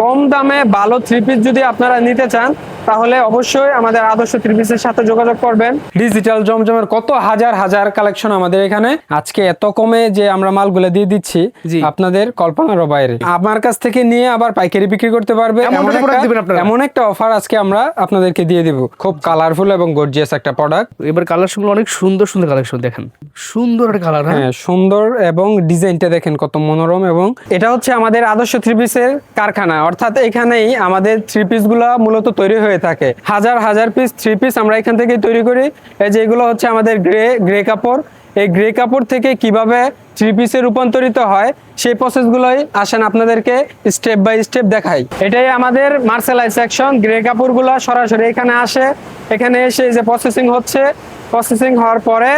কম দামে ভালো three piece যদি আপনারা নিতে চান তাহলে অবশ্যই আমাদের আদর্শ থ্রি পিসের সাথে যোগাযোগ করবেন। ডিজিটাল জমজমের কত হাজার হাজার কালেকশন আমাদের এখানে। আজকে এত কমে যে আমরা মালগুলো দিয়ে দিচ্ছি জি। আপনাদের কল্পনারও বাইরে। আমার কাছ থেকে নিয়ে আবার পাইকারি বিক্রি করতে পারবে। এমন একটা product দিবেন একটা আপনারা? এমন একটা অফার আজকে আমরা আপনাদেরকে দিয়ে দিব। খুব কালারফুল এবং গর্জিয়াস একটা প্রোডাক্ট এবার কালেকশনগুলো অনেক সুন্দর সুন্দর কালেকশন দেখেন। সুন্দর একটা কালার হ্যাঁ? হ্যাঁ সুন্দর এবং ডিজাইনটা দেখেন কত মনোরম এবং এটা হচ্ছে আমাদের আদর্শ থ্রি পিসের কারখানা। অর্থাৎ এখানেই আমাদের থ্রি পিসগুলা মূলত তৈরি হয়ে থাকে। হাজার হাজার পিস থ্রি পিস আমরা এখান থেকে তৈরি করি। এই যে এগুলো হচ্ছে আমাদের গ্রে গ্রে কাপড়। এই গ্রে কাপড় থেকে কীভাবে থ্রি পিসে রূপান্তরিত হয়, সেই প্রসেসগুলোই আসেন আপনাদেরকে স্টেপ বাই স্টেপ দেখাই। এটাই আমাদের মার্শালাই সেকশন গ্রে কাপড়গুলো সরাসরি এখানে আসে। এখানে এসে যে প্রসেসিং হচ্ছে। প্রসেসিং হওয়ার পরে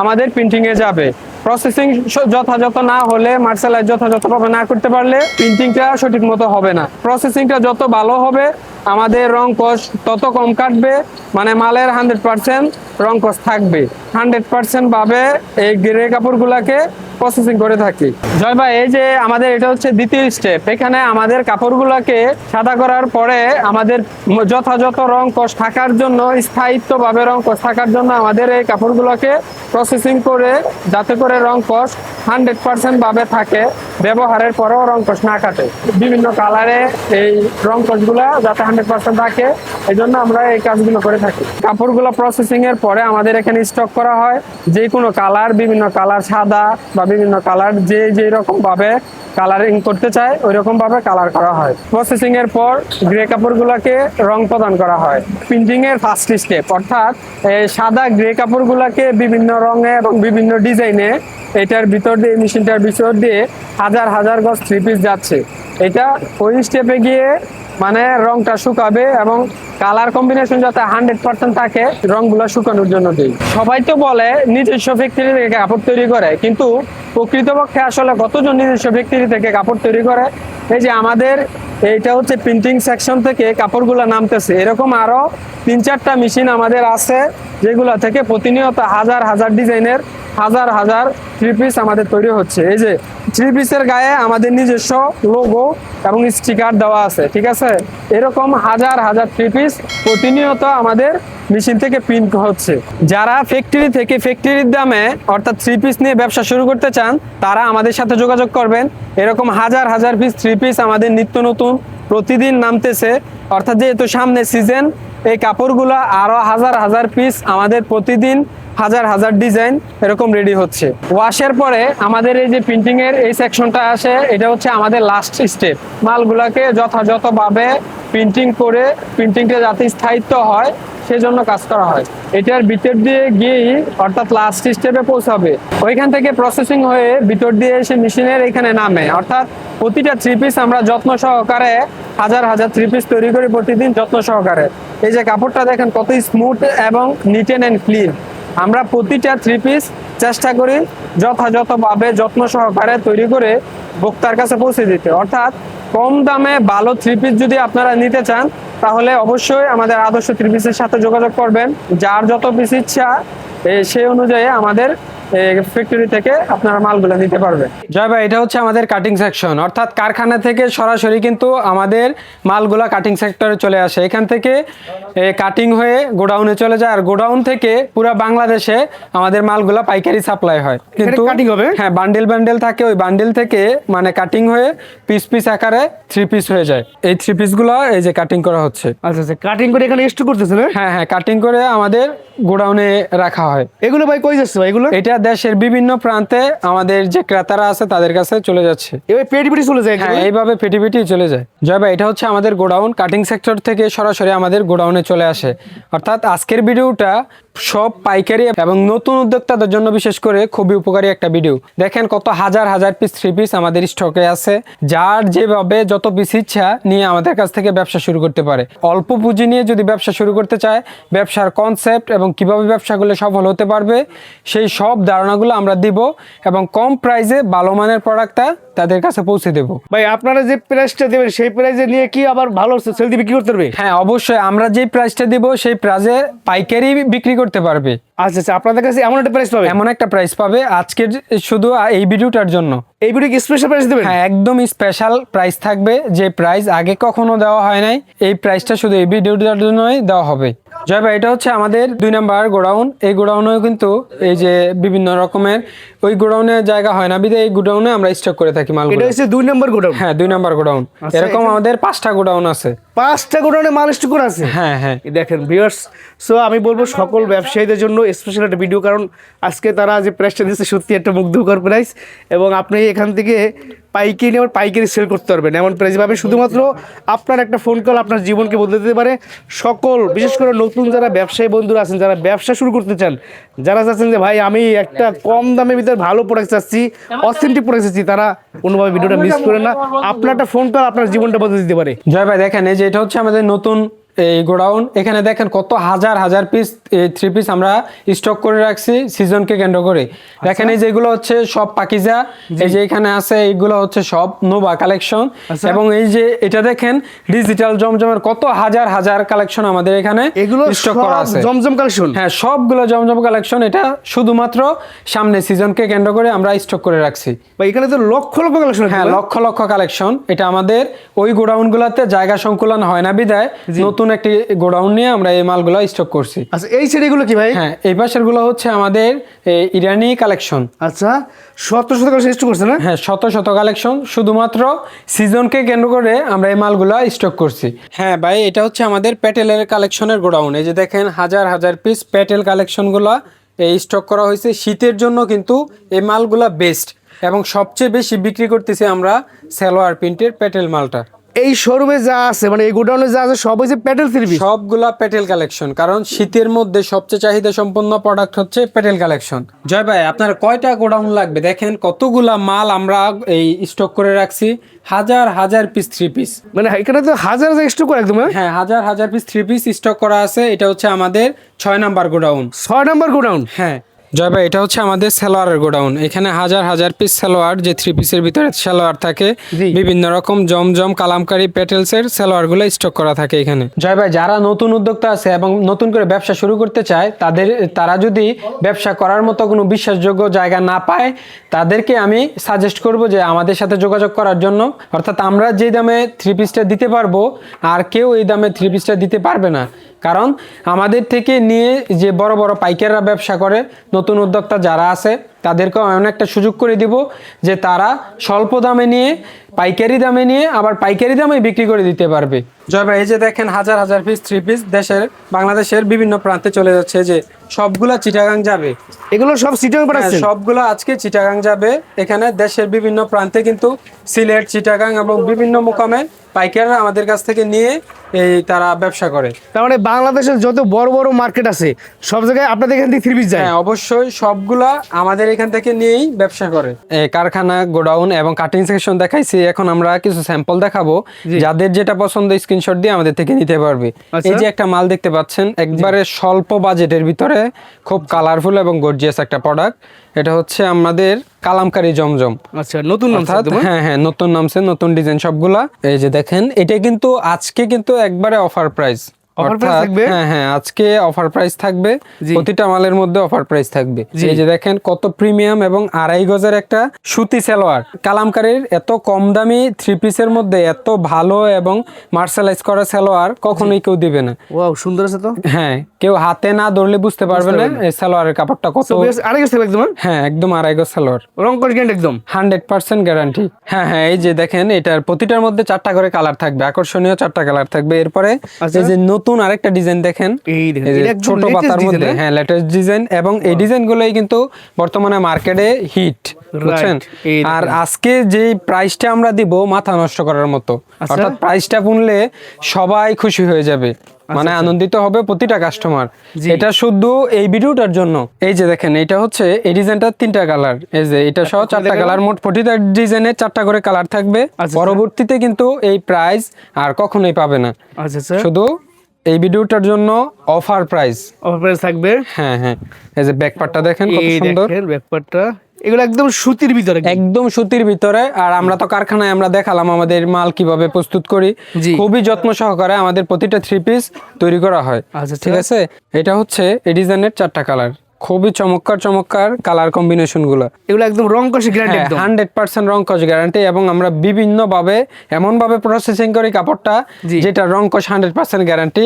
আমাদের প্রিন্টিং এ যাবে। প্রসেসিং যথাযথ না হলে মার্শাল আর্ট যথাযথভাবে না করতে পারলে প্রিন্টিংটা সঠিক মতো হবে না। প্রসেসিংটা যত ভালো হবে আমাদের রং কস তত কম কাটবে মানে মালের হান্ড্রেড পার্সেন্ট রং কস থাকবে। হান্ড্রেড পার্সেন্ট ভাবে এই গ্রে কাপড়গুলাকে প্রসেসিং করে থাকি। জয় ভাই, এই যে আমাদের এটা হচ্ছে দ্বিতীয় স্টেপ এখানে আমাদের কাপড়গুলোকে সাদা করার পরে আমাদের যথাযথ রং কষ থাকার জন্য, স্থায়িত্বভাবে রং কষ থাকার জন্য আমাদের এই কাপড়গুলোকে প্রসেসিং করে, যাতে করে রং কষ হান্ড্রেড পার্সেন্ট ভাবে থাকে, ব্যবহারের পরেও রং কষ না কাটে। বিভিন্ন কালারে এই রং কষগুলো যাতে হান্ড্রেড পার্সেন্ট থাকে এই জন্য আমরা এই কাজগুলো করে থাকি। কাপড়গুলো প্রসেসিং এর পরে আমাদের এখানে স্টক করা হয়। যে কোনো কালার বিভিন্ন কালার সাদা বা বিভিন্ন কালার যে যে রকম ভাবে কালারিং করতে চায়, ওই রকম ভাবে কালার করা হয়। প্রসেসিং এর পর গ্রে কাপড়গুলোকে রং প্রদান করা হয়। প্রিন্টিং এর ফার্স্ট স্টেপ অর্থাৎ সাদা গ্রে কাপড়গুলোকে বিভিন্ন রঙে এবং বিভিন্ন ডিজাইনে এটার ভিতর দিয়ে, মেশিনটার ভিতর দিয়ে হাজার হাজার গজ থ্রি পিস যাচ্ছে। এটা ওই স্টেপে গিয়ে মানে রংটা শুকাবে এবং কালার কম্বিনেশন যাতে হান্ড্রেড পার্সেন্ট থাকে, রংগুলো শুকানোর জন্য দিই। সবাই তো বলে নিজস্ব ফ্যাক্টরি থেকে কাপড় তৈরি করে, কিন্তু প্রকৃতপক্ষে আসলে কতজন নিজস্ব ফ্যাক্টরি থেকে কাপড় তৈরি করে? এই যে আমাদের এইটা হচ্ছে প্রিন্টিং সেকশন থেকে কাপড়গুলো নামতেছে। এরকম আরও তিন চারটা মেশিন আমাদের আছে, যেগুলো থেকে প্রতিনিয়ত হাজার হাজার ডিজাইনের হাজার হাজার থ্রি পিস আমাদের তৈরি হচ্ছে। এই যে থ্রি পিসের গায়ে আমাদের নিজস্ব লোগো এবং স্টিকার দেওয়া আছে, ঠিক আছে? এরকম হাজার হাজার থ্রি পিস প্রতিনিয়ত আমাদের মেশিন থেকে প্রিন্ট হচ্ছে। যারা ফ্যাক্টরি থেকে ফ্যাক্টরির দামে অর্থাৎ থ্রি পিস নিয়ে ব্যবসা শুরু করতে চান, তারা আমাদের সাথে যোগাযোগ করবেন। এরকম হাজার হাজার পিস থ্রি পিস আমাদের নিত্য নতুন, প্রতিদিন নামতেছে। অর্থাৎ যেহেতু সামনে সিজন এই কাপড়গুলো আরও হাজার হাজার পিস আমাদের প্রতিদিন হাজার হাজার ডিজাইন এরকম রেডি হচ্ছে। ওয়াশের পরে আমাদের এই যে প্রিন্টিং এর এই সেকশনটা আসে, এটা হচ্ছে আমাদের লাস্ট স্টেপ মালগুলাকে যথাযথভাবে প্রিন্টিং করে প্রিন্টিংটা যাতে স্থায়িত্ব হয়, সেজন্য কাজ করা হয়। এটার ভিতর দিয়ে গিয়েই অর্থাৎ লাস্ট স্টেপে পৌঁছাবে। ওইখান থেকে প্রসেসিং হয়ে ভিতর দিয়ে এসে মেশিনের এখানে নামে। অর্থাৎ প্রতিটা থ্রি পিস আমরা যত্ন সহকারে, হাজার হাজার থ্রি পিস তৈরি করি প্রতিদিন যত্ন সহকারে। এই যে কাপড়টা দেখেন কত স্মুথ এবং নিট অ্যান্ড ক্লিন আমরা প্রতিটা থ্রি পিস চেষ্টা করি যথাযথভাবে যত্ন সহকারে তৈরি করে ভোক্তার কাছে পৌঁছে দিতে। অর্থাৎ কম দামে ভালো থ্রি পিস যদি আপনারা নিতে চান, তাহলে অবশ্যই আমাদের আদর্শ থ্রি পিসের সাথে যোগাযোগ করবেন। যার যত পিস ইচ্ছা সেই অনুযায়ী আমাদের ফ্যাক্টরি থেকে আপনারা মালগুলো নিতে পারবেন। জয় ভাই এটা হচ্ছে আমাদের কাটিং সেকশন অর্থাৎ কারখানা থেকে সরাসরি কিন্তু আমাদের মালগুলা কাটিং সেক্টরে চলে আসে। এখান থেকে কাটিং হয়ে গোডাউনে চলে যায়। আর গোডাউন থেকে পুরো বাংলাদেশে আমাদের মালগুলা পাইকারি সাপ্লাই হয়। কিন্তু cutting হবে? হ্যাঁ বান্ডেল বান্ডেল থাকে। ওই বান্ডেল থেকে মানে কাটিং হয়ে পিস পিস আকারে থ্রি পিস হয়ে যায়। এই থ্রি পিসগুলো এই যে কাটিং করা হচ্ছে। আচ্ছা আচ্ছা কাটিং করে এখানে স্টক করতেছেন হ্যাঁ? হ্যাঁ হ্যাঁ কাটিং করে আমাদের গোডাউনে রাখা হয়। এগুলো ভাই কই যাচ্ছে ভাই এগুলো? এটা দেশের বিভিন্ন প্রান্তে আমাদের যে ক্রেতারা আছে তাদের কাছে চলে যাচ্ছে। এবার পেটি পেটি চলে যায় হ্যাঁ এইভাবে পেটি পেটি চলে যায়। জয় ভাই এটা হচ্ছে আমাদের গোডাউন। কাটিং সেক্টর থেকে সরাসরি আমাদের গোডাউনে চলে আসে। অর্থাৎ আজকের ভিডিওটা সব পাইকারি এবং নতুন উদ্যোক্তাদের জন্য বিশেষ করে খুবই উপকারী একটা ভিডিও। দেখেন কত হাজার হাজার পিস থ্রি পিস আমাদের স্টকে আছে। যার যেভাবে যত পিস ইচ্ছা নিয়ে আমাদের কাছ থেকে ব্যবসা শুরু করতে পারে। অল্প পুঁজি নিয়ে যদি ব্যবসা শুরু করতে চায় ব্যবসার কনসেপ্ট এবং কীভাবে ব্যবসা করলে সফল হতে পারবে সেই সব ধারণাগুলো আমরা দিব এবং কম প্রাইসে ভালো মানের প্রোডাক্টটা তাদের কাছে পৌঁছে দেব। ভাই আপনারা যে প্রাইসটা দেবেন সেই প্রাইসে নিয়ে কি আবার ভালো সেল বিক্রি করতে পারবে? হ্যাঁ অবশ্যই আমরা যে প্রাইসটা দিব সেই প্রাইসে পাইকারি বিক্রি করতে পারবে। আচ্ছা আচ্ছা আপনাদের কাছে এমন একটা প্রাইস পাবে এমন একটা প্রাইস পাবে আজকের শুধু এই ভিডিওটার জন্য। এই ভিডিও কি স্পেশাল প্রাইস দেবেন? হ্যাঁ একদম স্পেশাল প্রাইস থাকবে যে প্রাইস আগে কখনো দেওয়া হয় নাই এই প্রাইসটা শুধু এই ভিডিওটার জন্যই দেওয়া হবে। জয় ভাই এটা হচ্ছে আমাদের দুই নাম্বার গোডাউন। এই গোডাউনেও কিন্তু এই যে বিভিন্ন রকমের ওই গোডাউনে জায়গা হয় না। বিদে এই গোডাউনে আমরা স্টক করে থাকি এটা হচ্ছে দুই নম্বর গোডাউন? হ্যাঁ দুই নাম্বার গোডাউন। আচ্ছা, এরকম আমাদের পাঁচটা গোডাউন আছে। পাঁচটা গোডাউনে মাল স্টক আছে। হ্যাঁ হ্যাঁ। দেখেন ভিউয়ার্স সো আমি বলব সকল ব্যবসায়ীদের জন্য স্পেশাল একটা ভিডিও কারণ আজকে তারা যে প্রাইসটা দিচ্ছে সত্যি একটা মুগ্ধকর প্রাইস এবং আপনি এখান থেকে পাইকারি নিয়ে আবার পাইকারি সেল করতে পারবেন। এমন প্রাইস পাবেন শুধুমাত্র আপনার একটা ফোন কল আপনার জীবনকে বদলে দিতে পারে। সকল বিশেষ করে নতুন যারা ব্যবসায়ী বন্ধুরা আছেন যারা ব্যবসা শুরু করতে চান যারা চাচ্ছেন যে ভাই আমি একটা কম দামের ভিতরে ভালো প্রোডাক্ট চাচ্ছি অথেন্টিক প্রোডাক্ট চাচ্ছি তারা কোনোভাবে ভিডিওটা মিস করে না। আপনার একটা ফোন কল আপনার জীবনটা বদলে দিতে পারে। জয় ভাই দেখেন এই যে এটা হচ্ছে আমাদের নতুন এই গোডাউন। এখানে দেখেন কত হাজার হাজার পিস থ্রি পিস আমরা স্টক করে রাখছি সিজনকে কেন্দ্র করে। দেখেন এই যেগুলো হচ্ছে সব পাকিজা। এই যে এখানে আছে এইগুলো হচ্ছে সব নোভা কালেকশন আচ্ছা। এবং এই যে এটা দেখেন ডিজিটাল জমজমের কত হাজার হাজার কালেকশন আমাদের এখানে এগুলো স্টক করা আছে। জমজম কালেকশন হ্যাঁ সবগুলো জমজম কালেকশন এটা শুধুমাত্র সামনে সিজনকে কেন্দ্র করে আমরা স্টক করে রাখছি। এখানে তো লক্ষ লক্ষ কালেকশন হ্যাঁ লক্ষ লক্ষ কালেকশন এটা আমাদের ওই গোডাউন গুলাতে জায়গা সংকুলন হয় না বিদায়। নতুন একটি গোডাউন নিয়ে আমরা এই মালগুলো স্টক করছি। আচ্ছা এই সেটগুলো কি ভাই? হ্যাঁ এই পাশেরগুলো হচ্ছে আমাদের ইরানি কালেকশন আচ্ছা শত শত কালেকশন স্টক করছে না হ্যাঁ শত শত কালেকশন শুধুমাত্র সিজনকে কেন্দ্র করে আমরা এই মালগুলো স্টক করছি। হ্যাঁ ভাই এটা হচ্ছে আমাদের প্যাটেলের কালেকশনের গোডাউন। এই যে দেখেন হাজার হাজার পিস প্যাটেল কালেকশনগুলো এই স্টক করা হয়েছে। শীতের জন্য কিন্তু এই মালগুলা বেস্ট এবং সবচেয়ে বেশি বিক্রি করতেছি আমরা সালোয়ার প্রিন্টের প্যাটেল মালটা। এই শোরুমে যা আছে মানে এই গোডাউনে যা আছে সব হচ্ছে প্যাটেল থ্রি পিস সবগুলা প্যাটেল কালেকশন কারণ শীতের মধ্যে সবচেয়ে চাহিদা সম্পন্ন প্রোডাক্ট হচ্ছে প্যাটেল কালেকশন জয় ভাই আপনার কয়টা গোডাউন লাগবে? দেখেন কতগুলা মাল আমরা এই স্টক করে রাখছি হাজার হাজার পিস থ্রি পিস মানে এখানে তো হাজার হাজার স্টক করে একদম হ্যাঁ? হ্যাঁ হাজার হাজার পিস থ্রি পিস স্টক করা আছে এটা হচ্ছে আমাদের ছয় নাম্বার গোডাউন ছয় নাম্বার গোডাউন হ্যাঁ। জয় ভাই এটা হচ্ছে আমাদের সালোয়ারের গোডাউন। এখানে হাজার হাজার পিস সালোয়ার যে থ্রি পিসের ভিতরে সালোয়ার থাকে বিভিন্ন রকম জমজম কালামকারি পেটেলসের সালোয়ারগুলো স্টক করা থাকে এখানে। জয় ভাই যারা নতুন উদ্যোক্তা আছে এবং নতুন করে ব্যবসা শুরু করতে চায় তাদের তারা যদি ব্যবসা করার মতো কোনো বিশ্বাসযোগ্য জায়গা না পায় তাদেরকে আমি সাজেস্ট করব যে আমাদের সাথে যোগাযোগ করার জন্য। অর্থাৎ আমরা যে দামে থ্রি পিসটা দিতে পারব আর কেউ এই দামে থ্রি পিসটা দিতে পারবে না। কারণ আমাদের থেকে নিয়ে যে বড় বড় পাইকাররা ব্যবসা করে, নতুন উদ্যোক্তা যারা আছে, তাদেরকেও এমন একটা সুযোগ করে দিব যে তারা স্বল্প দামে নিয়ে পাইকারি দামে নিয়ে আবার পাইকারি দামে বিক্রি করে দিতে পারবে। জয় ভাই এই যে দেখেন হাজার হাজার পিস থ্রি পিস দেশের বাংলাদেশের বিভিন্ন প্রান্তে চলে যাচ্ছে যে সবগুলা চিটাগাং যাবে। এগুলো সব হ্যাঁ, পাঠাচ্ছেন? সবগুলো আজকে চিটাগাং যাবে। এখানে দেশের বিভিন্ন প্রান্তে কিন্তু সিলেট চিটাগাং এবং বিভিন্ন মোকামে পাইকাররা আমাদের কাছ থেকে নিয়ে এই তারা ব্যবসা করে। তার মানে বাংলাদেশের যত বড় বড় মার্কেট আছে সব জায়গায় আপনাদের এখান থেকে থ্রি পিস যায়? হ্যাঁ অবশ্যই সবগুলা আমাদের এখান থেকে নিয়েই ব্যবসা করে। এ, কারখানা গোডাউন এবং কাটিং সেকশন দেখাইছি। এখন আমরা কিছু স্যাম্পল দেখাবো যাদের যেটা পছন্দ স্ক্রিনশট দিয়ে আমাদের থেকে নিতে পারবে। আচ্ছা। এই যে একটা মাল দেখতে পাচ্ছেন একবারে স্বল্প বাজেটের ভিতরে খুব কালারফুল এবং গর্জিয়াস একটা প্রোডাক্ট এটা হচ্ছে আমাদের কালামকারি জমজম। আচ্ছা নতুন নাম অর্থাৎ হ্যাঁ হ্যাঁ নতুন নামছে নতুন ডিজাইন সবগুলা। এই যে দেখেন এটা কিন্তু আজকে কিন্তু একবারে অফার প্রাইস Offer price থাকবে? হ্যাঁ হ্যাঁ আজকে অফার প্রাইস থাকবে। প্রতিটা মালের মধ্যে অফার প্রাইস থাকবে। এই যে দেখেন কত প্রিমিয়াম এবং আড়াই গজের একটা সুতি সালোয়ার। কালামকারীর এত কম দামি থ্রি পিসের মধ্যে এত ভালো এবং মার্শালাইজ করা সালোয়ার কখনোই কেউ দিবে না। ওয়াও সুন্দর আছে তো। হ্যাঁ কেউ হাতে না ধরলে বুঝতে পারবে না এই সালোয়ারের কাপড়টা কত। আরেক থাকবে একদম হ্যাঁ? হ্যাঁ একদম আড়াই গজ সালোয়ার। রং করে একদম। হান্ড্রেড পার্সেন্ট গ্যারান্টি হ্যাঁ হ্যাঁ এই যে দেখেন এটার প্রতিটার মধ্যে চারটা করে কালার থাকবে। আকর্ষণীয় চারটা কালার থাকবে। এরপরে আচ্ছা। এই যে নতুন আরেকটা ডিজাইন দেখেন। ছোট পাতার মধ্যে। হ্যাঁ? হ্যাঁ লেটেস্ট ডিজাইন এবং এই ডিজাইন গুলোই কিন্তু বর্তমানে মার্কেটে হিট বুঝছেন? আর আজকে যে প্রাইসটা আমরা দিব মাথা নষ্ট করার মতো। আচ্ছা। অর্থাৎ প্রাইসটা শুনলে সবাই খুশি হয়ে যাবে। মানে আনন্দিত হবে প্রতিটা কাস্টমার এটা শুধু এই ভিডিওটার জন্য। এই যে দেখেন এটা হচ্ছে এই ডিজাইনটার তিনটা কালার এই যে এটা সহ চারটা কালার মোট প্রতিটা ডিজাইনের চারটা করে কালার থাকবে। আচ্ছা। পরবর্তীতে কিন্তু এই প্রাইস আর কখনোই পাবে না। আচ্ছা আচ্ছা। শুধু এই ভিডিওটার জন্য অফার প্রাইস। অফার প্রাইস থাকবে। হ্যাঁ হ্যাঁ। এই যে ব্যাকপার্টটা দেখেন কত এই সুন্দর। ব্যাপারটা এগুলো একদম সুতির ভিতরে। একদম সুতির ভিতরে। আর আমরা তো কারখানায় আমরা দেখালাম আমাদের মাল কীভাবে প্রস্তুত করি। খুবই যত্ন সহকারে আমাদের প্রতিটা থ্রি পিস তৈরি করা হয়। আচ্ছা, ঠিক আছে? এটা হচ্ছে এই ডিজাইনের চারটা কালার খুবই চমৎকার চমৎকার কালার কম্বিনেশনগুলো। এগুলো একদম রং কষে গ্যারান্টি একদম। হান্ড্রেড পার্সেন্ট রং কষ গ্যারান্টি এবং আমরা বিভিন্ন ভাবে এমন ভাবে প্রসেসিং করি কাপড়টা। যেটা রং কষ হান্ড্রেড পার্সেন্ট গ্যারান্টি।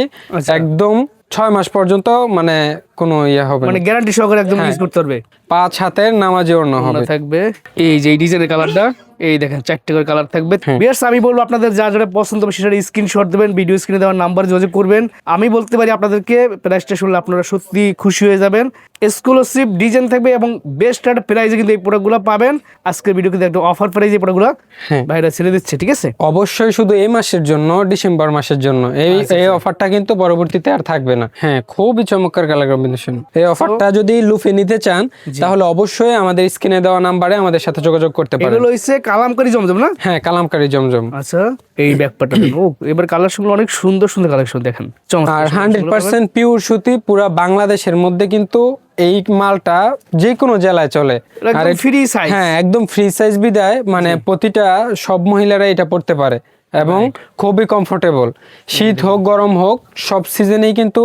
একদম ছয় মাস পর্যন্ত মানে কোনো ইয়ে হবে মানে গ্যারান্টি সহকারে একদম হ্যাঁ। ইউজ করতে পারবে। পাঁচ হাতের নামাজে অন্য হবে। থাকবে। এই যে এই ডিজাইনের কালারটা এই দেখেন চারটে করে কালার থাকবে। হ্যাঁ। বিয়ার্স আমি বলব আপনাদের যা যেটা পছন্দ হবে সেটা স্ক্রিনশট দেবেন ভিডিও স্ক্রিনে দেওয়ার নাম্বার যোগাযোগ করবেন। আমি বলতে পারি আপনাদেরকে প্রাইসটা শুনলে আপনারা সত্যি খুশি হয়ে যাবেন। এক্সক্লুসিভ ডিজাইন থাকবে এবং বেস্ট একটা প্রাইসে কিন্তু এই প্রোডাক্টগুলো পাবেন। আজকের ভিডিও কিন্তু একটা অফার প্রাইসে এই প্রোডাক্টগুলো হ্যাঁ। বাইরে ছেড়ে দিচ্ছে ঠিক আছে? অবশ্যই শুধু এই মাসের জন্য ডিসেম্বর মাসের জন্য। এই এই অফারটা কিন্তু পরবর্তীতে আর থাকবে না। হ্যাঁ খুবই চমৎকার কালার কম্বিনেশন এই অফারটা যদি লুফে নিতে চান তাহলে অবশ্যই আমাদের স্ক্রিনে দেওয়া নাম্বারে আমাদের সাথে যোগাযোগ করতে পারেন। এগুলো হচ্ছে কালামকারি জমজম না? হ্যাঁ কালামকারী জমজম। আচ্ছা এই ব্যাপারটা দেখো এবার কালেকশনগুলো অনেক সুন্দর সুন্দর কালেকশন দেখেন। আর হান্ড্রেড পার্সেন্ট পিওর সুতি পুরা বাংলাদেশের মধ্যে কিন্তু এই মালটা যে কোনো জেলায় চলে। আর ফ্রি সাইজ হ্যাঁ একদম ফ্রি সাইজ বিদায় মানে প্রতিটা সব মহিলারা এটা পড়তে পারে। এবং খুবই কমফোর্টেবল শীত হোক গরম হোক সব সিজনেই কিন্তু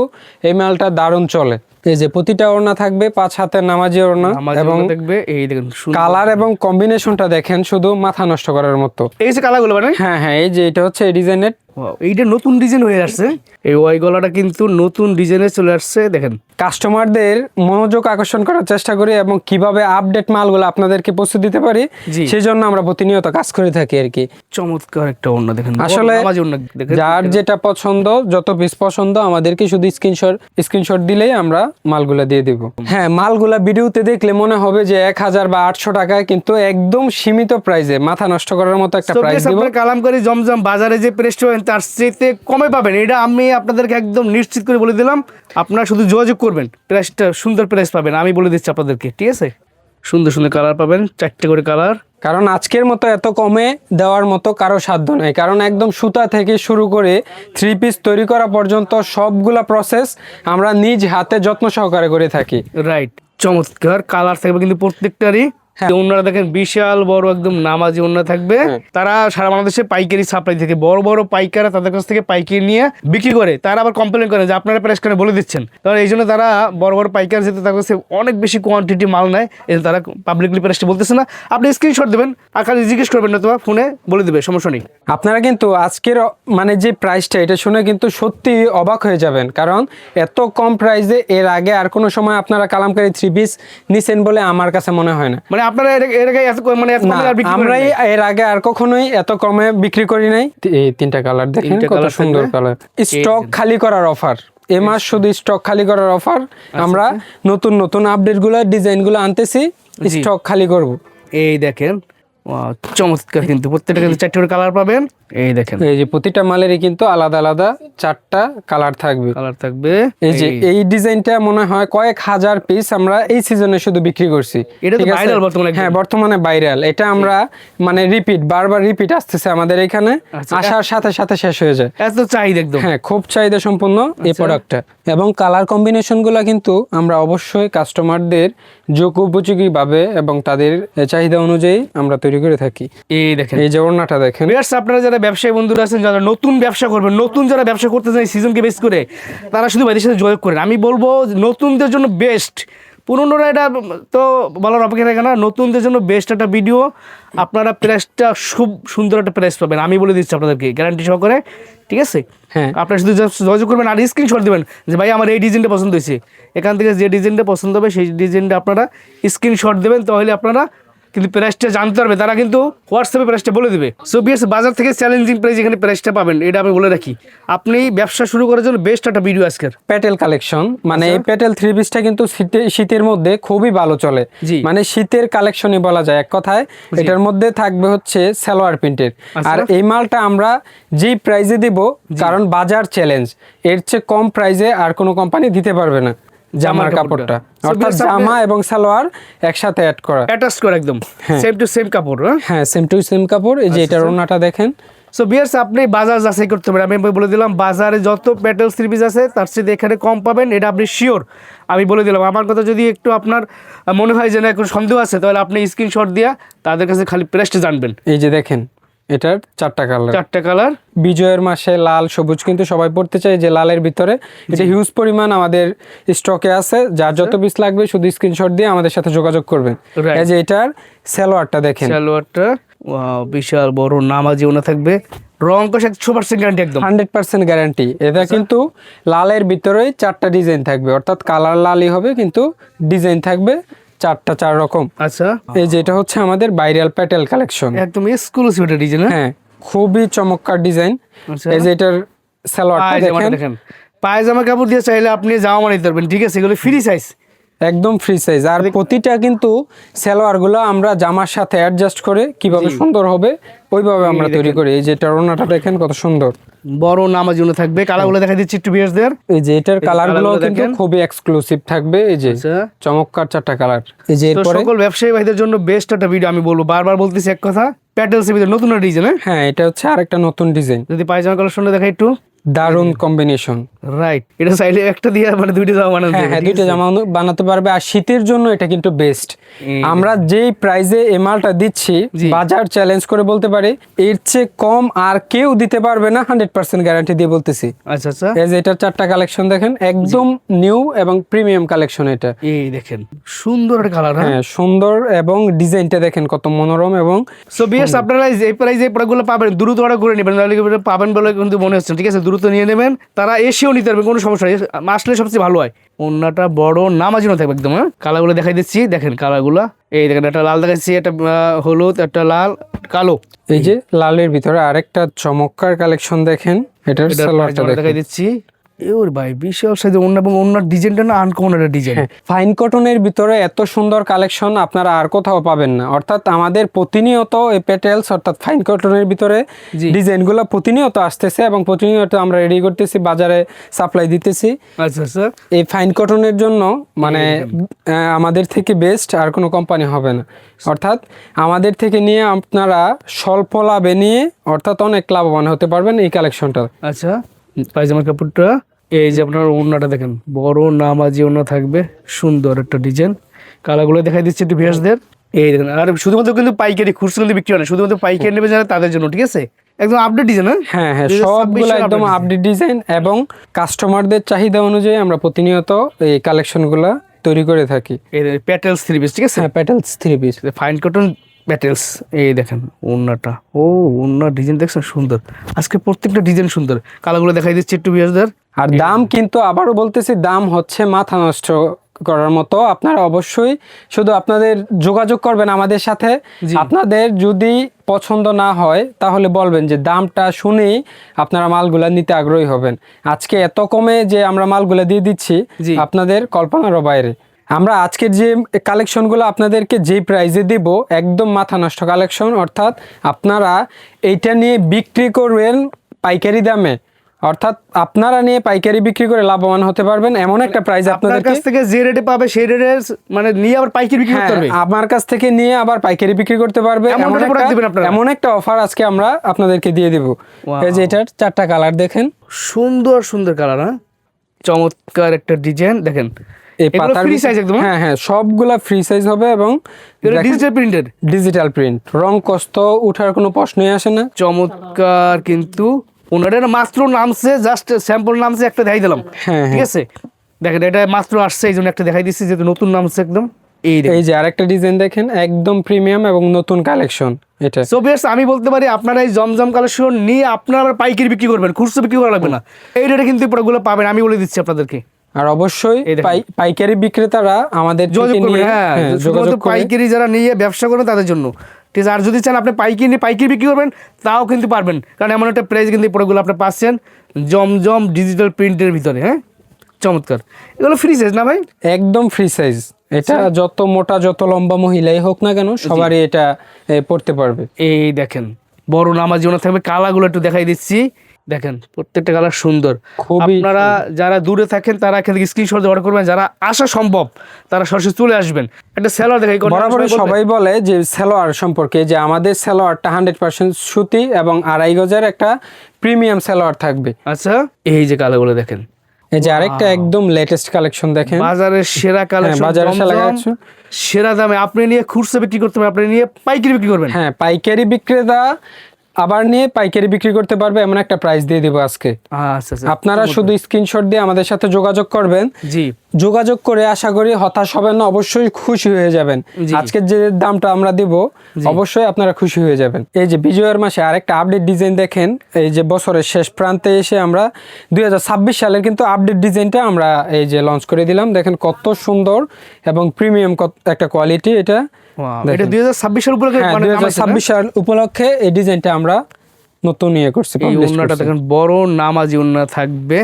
এই মালটা দারুণ চলে। এই যে প্রতিটা ওড়না থাকবে পাঁচ হাতের নামাজি ওড়না এবং দেখবে এই দেখেন কালার এবং কম্বিনেশনটা দেখেন শুধু মাথা নষ্ট করার মতো। এই যে কালারগুলো মানে? হ্যাঁ হ্যাঁ এই যে এটা হচ্ছে এই ডিজাইনের এইটা নতুন ডিজাইন হয়ে আসছে। এই ওয়াই গলাটা কিন্তু নতুন ডিজাইনে চলে আসছে দেখেন। কাস্টমারদের মনোযোগ আকর্ষণ করার চেষ্টা করি এবং কীভাবে আপডেট মালগুলো আপনাদেরকে পৌঁছে দিতে পারি। সেই জন্য আমরা প্রতিনিয়ত কাজ করে থাকি আর কি। চমৎকার একটা অন্য দেখেন আসলে যার যেটা পছন্দ যত পিস পছন্দ আমাদেরকে শুধু স্ক্রিনশট স্ক্রিনশট দিলেই আমরা মালগুলা দিয়ে দিব। হ্যাঁ মালগুলা ভিডিওতে দেখলে মনে হবে যে এক হাজার বা আটশো টাকায় কিন্তু একদম সীমিত প্রাইসে মাথা নষ্ট করার মতো একটা প্রাইস দিব। কালামকারি জমজম বাজারে যে প্রেসটা তার চেয়ে কমে পাবেন। এটা আমি আপনাদেরকে একদম নিশ্চিত করে বলে দিলাম। আপনারা শুধু যোগাযোগ করবেন প্রাইসটা সুন্দর প্রাইস পাবেন। আমি বলে দিচ্ছি আপনাদেরকে ঠিক আছে? সুন্দর সুন্দর কালার পাবেন চারটে করে কালার। কারণ আজকের মতো এত কমে দেওয়ার মতো কারও সাধ্য নেই। কারণ একদম সুতা থেকে শুরু করে থ্রি পিস তৈরি করা পর্যন্ত সবগুলা প্রসেস আমরা নিজ হাতে যত্ন সহকারে করে থাকি। রাইট চমৎকার। কালার থাকবে কিন্তু প্রত্যেকটারই। হ্যাঁ। ওনারা দেখেন বিশাল বড় একদম নামাজি ওনারা থাকবে। তারা সারা বাংলাদেশে পাইকারি সাপ্লাই থেকে। বড় বড় পাইকারা তাদের কাছ থেকে পাইকারি নিয়ে বিক্রি করে। তারা আবার কমপ্লেন করে যে আপনারা প্রাইস কেন বলে দিচ্ছেন। তাহলে এই জন্য তারা বড় বড় পাইকার যেতে তাদের কাছে অনেক বেশি কোয়ান্টিটি মাল নেয় এই জন্য তারা পাবলিকলি প্রাইসটা বলতেছে না। আপনি স্ক্রিনশট দেবেন আর খালি জিজ্ঞেস করবেন না তোমার ফোনে বলে দেবে সমস্যা নেই। আপনারা কিন্তু আজকের মানে যে প্রাইসটা এটা শুনে কিন্তু সত্যি অবাক হয়ে যাবেন। কারণ এত কম প্রাইসে এর আগে আর কোনো সময় আপনারা কালামকারি থ্রি পিস নিছেন বলে আমার কাছে মনে হয় না। মানে আপনারা মানে আমরাই এর আগে আর কখনোই এত কমে বিক্রি করি নাই। এই তিনটা কালার দেখেন কত সুন্দর কালার স্টক খালি করার অফার এ মাস শুধু স্টক খালি করার অফার আচ্ছা, আমরা নতুন নতুন আপডেটগুলো ডিজাইনগুলো আনতেছি স্টক খালি করব। এই দেখেন চমৎকার কিন্তু। প্রত্যেকটা কিন্তু চারটে করে কালার পাবেন। এই দেখেন। এই যে প্রতিটা মালেরই কিন্তু আলাদা আলাদা চারটা কালার থাকবে। কালার থাকবে। এই যে এই। ডিজাইনটা মনে হয় কয়েক হাজার পিস আমরা এই সিজনে শুধু বিক্রি করছি। এটা তো ঠিক বর্তমানে। হ্যাঁ বর্তমানে ভাইরাল এটা আমরা মানে রিপিট বারবার রিপিট আসতেছে আমাদের এখানে। আচ্ছা, আসার সাথে সাথে শেষ হয়ে যায়। এত চাহিদা একদম। হ্যাঁ খুব চাহিদা সম্পন্ন এই প্রোডাক্টটা এবং কালার কম্বিনেশনগুলো কিন্তু আমরা অবশ্যই কাস্টমারদের যোগ উপযোগীভাবে এবং তাদের চাহিদা অনুযায়ী আমরা তৈরি করে থাকি। এই দেখেন। এই যে ওড়নাটা দেখেন। আপনারা যারা ব্যবসায়ী বন্ধুরা আছেন যারা নতুন ব্যবসা করবেন নতুন যারা ব্যবসা করতে চান সিজনকে বেস করে তারা শুধু ভাইদের সাথে যোগাযোগ করেন। আমি বলব নতুনদের জন্য বেস্ট পুরনোরা এটা তো বলার অপেক্ষা থাকে না। নতুনদের জন্য বেস্ট একটা ভিডিও আপনারা প্রাইসটা খুব সুন্দর একটা প্রাইস পাবেন। আমি বলে দিচ্ছি আপনাদেরকে গ্যারান্টি সহকারে ঠিক আছে? হ্যাঁ। আপনারা শুধু যোগাযোগ করবেন আর স্ক্রিনশট দেবেন যে ভাই আমার এই ডিজাইনটা পছন্দ হয়েছে। এখান থেকে যে ডিজাইনটা পছন্দ হবে সেই ডিজাইনটা আপনারা স্ক্রিনশট দেবেন তাহলে আপনারা কিন্তু প্রাইসটা জানতে পারবে তারা কিন্তু হোয়াটসঅ্যাপে প্রাইসটা বলে দেবে। সো বিএস বাজার থেকে চ্যালেঞ্জিং প্রাইস এখানে প্রাইসটা পাবেন এটা আমি বলে রাখি। আপনি ব্যবসা শুরু করার জন্য বেস্ট একটা ভিডিও আজকের। প্যাটেল কালেকশন মানে আচ্ছা। এই প্যাটেল থ্রি পিসটা কিন্তু শীতে- শীতের মধ্যে খুবই ভালো চলে। মানে শীতের কালেকশনই বলা যায় এক কথায়। এটার মধ্যে থাকবে হচ্ছে সালোয়ার প্রিন্টের। আচ্ছা। আর এই মালটা আমরা যেই প্রাইজে দিব কারণ বাজার চ্যালেঞ্জ এর চেয়ে কম প্রাইজে আর কোনো কোম্পানি দিতে পারবে না। জামার কাপড়টা। অর্থাৎ জামা এবং সালোয়ার একসাথে অ্যাড করা। অ্যাটাচ করে একদম। সেম টু সেম কাপড় হ্যাঁ? সেম টু সেম কাপড়। এই যে আচ্ছা, এটার ওড়নাটা দেখেন। সো বিয়ার্স আপনি বাজার যাচাই করতে পারেন। আমি বলে দিলাম বাজারে যত প্যাটেল পিস আছে তার সাথে এখানে কম পাবেন। এটা আপনি শিওর আমি বলে দিলাম আমার কথা যদি একটু আপনার মনে হয় যে না একটু সন্দেহ আছে তাহলে আপনি স্ক্রিনশট দিয়া তাদের কাছে খালি প্রেসটা জানবেন। এই যে দেখেন এটার চারটা কালার চারটা কালার বিজয়ের মাসে লাল সবুজ কিন্তু সবাই পড়তে চায় যে লালের ভিতরে। এটা হিউজ পরিমাণ আমাদের স্টকে আছে। যার যত পিস লাগবে শুধু স্ক্রিনশট দিয়ে আমাদের সাথে যোগাযোগ করবেন। এই যে এটার সালোয়ারটা দেখেন। সালোয়ারটা বিশাল বড় নামাজি ওনা থাকবে। রং কষ একশো পার্সেন্ট গ্যারান্টি একদম। হান্ড্রেড পার্সেন্ট গ্যারান্টি এটা কিন্তু লালের ভিতরেই চারটা ডিজাইন থাকবে। অর্থাৎ কালার লালই হবে কিন্তু ডিজাইন থাকবে। চারটা চার রকম। আচ্ছা। এই যেটা হচ্ছে আমাদের বাইরাল প্যাটেল কালেকশন। একদম এক্সক্লুসিভ এটা ডিজাইন হ্যাঁ? খুবই চমৎকার ডিজাইন আচ্ছা। এই যে এটার সালোয়ারটা দেখেন। পায়জামা কাপড় দিয়ে চাইলে আপনি জামা বানাইতে পারবেন ঠিক আছে? এগুলো ফ্রি সাইজ একদম ফ্রি সাইজ আর প্রতিটা কিন্তু সালোয়ারগুলো আমরা জামার সাথে অ্যাডজাস্ট করে কীভাবে সুন্দর হবে ওইভাবে আমরা তৈরি করি। এই যে ওনাটা দেখেন কত সুন্দর। বড় নামাজ জন্য থাকবে। কালারগুলো দেখা দিচ্ছি একটু বিয়ার্সদের এই যে এটার কালারগুলো কিন্তু। খুবই এক্সক্লুসিভ থাকবে। এই যে আচ্ছা। চমৎকার চারটা কালার। এই যে এরপরে সকল ব্যবসায়ী ভাইদের জন্য বেস্ট একটা ভিডিও আমি বলব। বারবার বলতেছি এক কথা প্যাটেল সিভিদের নতুন ডিজাইন হ্যাঁ? হ্যাঁ এটা হচ্ছে আরেকটা নতুন ডিজাইন যদি পায়জামা কালার কালেকশনটা দেখা একটু। দারুণ কম্বিনেশন রাইট এটা চাইলে একটা দিয়ে মানে দুইটা জামা বানাতে হ্যাঁ হ্যাঁ দুইটা জামা বানাতে পারবে আর শীতের জন্য এটা কিন্তু বেস্ট আমরা যেই প্রাইজে এই মালটা দিচ্ছি বাজার চ্যালেঞ্জ করে বলতে পারি এর চেয়ে কম আর কেউ দিতে পারবে না হান্ড্রেড পার্সেন্ট গ্যারান্টি দিয়ে বলতেছি। আচ্ছা আচ্ছা। এই যে এটার চারটা কালেকশন দেখেন একদম নিউ এবং প্রিমিয়াম কালেকশন এটা। এই দেখেন সুন্দর কালার হ্যাঁ? হ্যাঁ সুন্দর এবং ডিজাইনটা দেখেন কত মনোরম এবং সো বিয়ার্স আপনারা এই প্রাইজে এই প্রোডাক্টগুলো পাবেন দ্রুত অর্ডার করে নেবেন বলে পাবেন বলে কিন্তু মনে হচ্ছে ঠিক আছে? দ্রুত নিয়ে নেবেন তারা এসেও নিতে পারবেন কোনো সমস্যা নেই। আসলে সবচেয়ে ভালো হয়। অন্যটা বড় নামাজিনও থাকবে একদম হ্যাঁ? কালারগুলো দেখাই দিচ্ছি। দেখেন কালারগুলো। এই দেখেন একটা লাল দেখাচ্ছি একটা আহ, হলুদ একটা লাল কালো। এই যে লালের ভিতরে আরেকটা চমৎকার কালেকশন দেখেন এটার সালোয়ারটা দেখাই দিচ্ছি। এওর ভাই বিশাল সাইজে অন্য এবং অন্য ডিজাইনটা না আনকমন একটা ডিজাইন ফাইন কটনের ভিতরে এত সুন্দর কালেকশন আপনারা আর কোথাও পাবেন না। অর্থাৎ আমাদের প্রতিনিয়ত এই পেটেলস অর্থাৎ ফাইন কটনের ভিতরে। ডিজাইনগুলো প্রতিনিয়ত আসতেছে এবং প্রতিনিয়ত আমরা রেডি করতেছি বাজারে সাপ্লাই দিতেছি। আচ্ছা আচ্ছা। এই ফাইন কটনের জন্য মানে আমাদের থেকে বেস্ট আর কোনো কোম্পানি হবে না। অর্থাৎ আমাদের থেকে নিয়ে আপনারা স্বল্প লাভে নিয়ে অর্থাৎ অনেক লাভবান হতে পারবেন এই কালেকশনটা আচ্ছা পায়জামার কাপড়টা। এই যে আপনার ওড়নাটা দেখেন বড় নামাজি ওড়না থাকবে সুন্দর একটা ডিজাইন কালারগুলো দেখাই দিচ্ছি একটু ভিউয়ার্সদের এই দেখেন আর শুধুমাত্র কিন্তু পাইকারি খুচরো কিন্তু বিক্রি হয় না শুধুমাত্র পাইকারি নেবে যারা তাদের জন্য ঠিক আছে? একদম আপডেট ডিজাইন হ্যাঁ? হ্যাঁ 2026 সবগুলো একদম আপডেট ডিজাইন এবং কাস্টমারদের চাহিদা অনুযায়ী আমরা প্রতিনিয়ত এই কালেকশনগুলো তৈরি করে থাকি। প্যাটেলস থ্রি পিস ঠিক আছে? হ্যাঁ Patels three piece fine cotton Patels এই দেখেন ওড়নাটা ও ওড়নার ডিজাইন দেখছেন সুন্দর। আজকে প্রত্যেকটা ডিজাইন সুন্দর। কালারগুলো দেখাই দিচ্ছি একটু ভিউয়ার্সদের আর দাম কিন্তু আবারও বলতেছি দাম হচ্ছে মাথা নষ্ট করার মতো। আপনারা অবশ্যই শুধু আপনাদের যোগাযোগ করবেন আমাদের সাথে। আপনাদের যদি পছন্দ না হয় তাহলে বলবেন যে দামটা শুনেই আপনারা মালগুলা নিতে আগ্রহী হবেন। আজকে এত কমে যে আমরা মালগুলা দিয়ে দিচ্ছি। আপনাদের কল্পনারও বাইরে। আমরা আজকের যে কালেকশনগুলো আপনাদেরকে যে প্রাইজে দিব একদম মাথা নষ্ট কালেকশন অর্থাৎ আপনারা এইটা নিয়ে বিক্রি করবেন পাইকারি দামে। অর্থাৎ আপনারা নিয়ে পাইকারি বিক্রি করে লাভবান হতে পারবেন। এমন একটা প্রাইস আপনাদের কাছ থেকে যে রেটে পাবে সেই রেটে মানে নিয়ে আবার পাইকারি বিক্রি হ্যাঁ, করতে হবে। আমার কাছ থেকে নিয়ে আবার পাইকারি বিক্রি করতে পারবে। এমন একটা product দিবেন আপনারা। এমন একটা অফার আজকে আমরা আপনাদেরকে দিয়ে দিব. এই যে এটার চারটা কালার দেখেন। সুন্দর সুন্দর কালার হ্যাঁ? চমৎকার একটা ডিজাইন দেখেন। এই পাতার ফ্রি সাইজ একদম হ্যাঁ? হ্যাঁ সবগুলা ফ্রি সাইজ হবে এবং ডিজিটাল প্রিন্টেড ডিজিটাল প্রিন্ট রং কষ্ট উঠার কোনো প্রশ্নই আসে না। চমৎকার কিন্তু। ওনাদের মাত্র নামছে জাস্ট স্যাম্পল নামছে একটা দেখাই দিলাম। হ্যাঁ ঠিক হ্যাঁ। আছে? দেখেন এটা মাত্র আসছে এই জন্য একটা দেখাই দিচ্ছি যেহেতু নতুন নামছে একদম। এই এই যে আরেকটা ডিজাইন দেখেন একদম প্রিমিয়াম এবং নতুন কালেকশন এটা। সো বিয়ার্স আমি বলতে পারি আপনারা এই জমজম কালেকশন নিয়ে আপনারা পাইকারি বিক্রি করবেন খুচরো বিক্রি করা লাগবে না। এই রেটে কিন্তু প্রোডাক্টগুলো পাবেন আমি বলে দিচ্ছি আপনাদেরকে। আর অবশ্যই পাইকারি বিক্রেতারা আমাদের যোগাযোগ হ্যাঁ হ্যাঁ, পাইকারি যারা নিয়ে ব্যবসা করেন তাদের জন্য। ঠিক আছে আর যদি চান আপনি পাইকারি নিয়ে পাইকারি বিক্রি করবেন তাও কিন্তু পারবেন। কারণ এমন একটা প্রাইস কিন্তু এই প্রোডাক্টগুলো আপনি পাচ্ছেন জমজম ডিজিটাল প্রিন্টের ভিতরে হ্যাঁ? চমৎকার। এগুলো ফ্রি সাইজ না ভাই? একদম ফ্রি সাইজ এটা। যত মোটা যত লম্বা মহিলাই হোক না কেন সবারই এটা পড়তে পারবে। এই দেখেন বড় নামাজ জীবনে থাকবে কালাগুলো একটু দেখাই দিচ্ছি। দেখেন প্রত্যেকটা কালার সুন্দর। আপনারা যারা দূরে থাকেন তারা এখান থেকে স্ক্রিনশট অর্ডার করবেন। যারা আসা সম্ভব তারা সরাসরি চলে আসবেন। একটা স্যালার দেখে বরাবরই সবাই বলে যে সালোয়ার সম্পর্কে যে আমাদের সালোয়ারটা হান্ড্রেড পার্সেন্ট সুতি এবং আড়াই গজের একটা প্রিমিয়াম সালোয়ার থাকবে। আচ্ছা এই যে কালারগুলো দেখেন। এই যে আরেকটা একদম লেটেস্ট কালেকশন দেখেন। বাজারের সেরা কালেকশন বাজারের সেরা collection। সেরা দামে। আপনি নিয়ে খুচরা বিক্রি করতে পারবেন আপনি নিয়ে পাইকারি বিক্রি করবেন। হ্যাঁ পাইকারি বিক্রেতা আবার নিয়ে পাইকারি বিক্রি করতে পারবে এমন একটা প্রাইস দিয়ে দিব আজকে। আচ্ছা আচ্ছা আপনারা শুধু স্ক্রিনশট দিয়ে আমাদের সাথে যোগাযোগ করবেন। জি। যোগাযোগ করে আশা করি হতাশ হবেন না অবশ্যই খুশি হয়ে যাবেন। আজকে যে দামটা আমরা দিব অবশ্যই আপনারা খুশি হয়ে যাবেন। এই যে বিজয়ের মাসে আরেকটা আপডেট ডিজাইন দেখেন এই যে বছরের শেষ প্রান্তে এসে আমরা দুই সালের কিন্তু আপডেট ডিজাইনটা আমরা এই যে লঞ্চ করে দিলাম। দেখেন কত সুন্দর এবং প্রিমিয়াম একটা কোয়ালিটি এটা। এটা দুই হাজার ছাব্বিশ সাল উপলক্ষে হ্যাঁ দুই না? সাল উপলক্ষে এই ডিজাইনটা আমরা নতুন ইয়ে করছি এই উন্নাটা দেখেন বড় নামাজি উন্না থাকবে।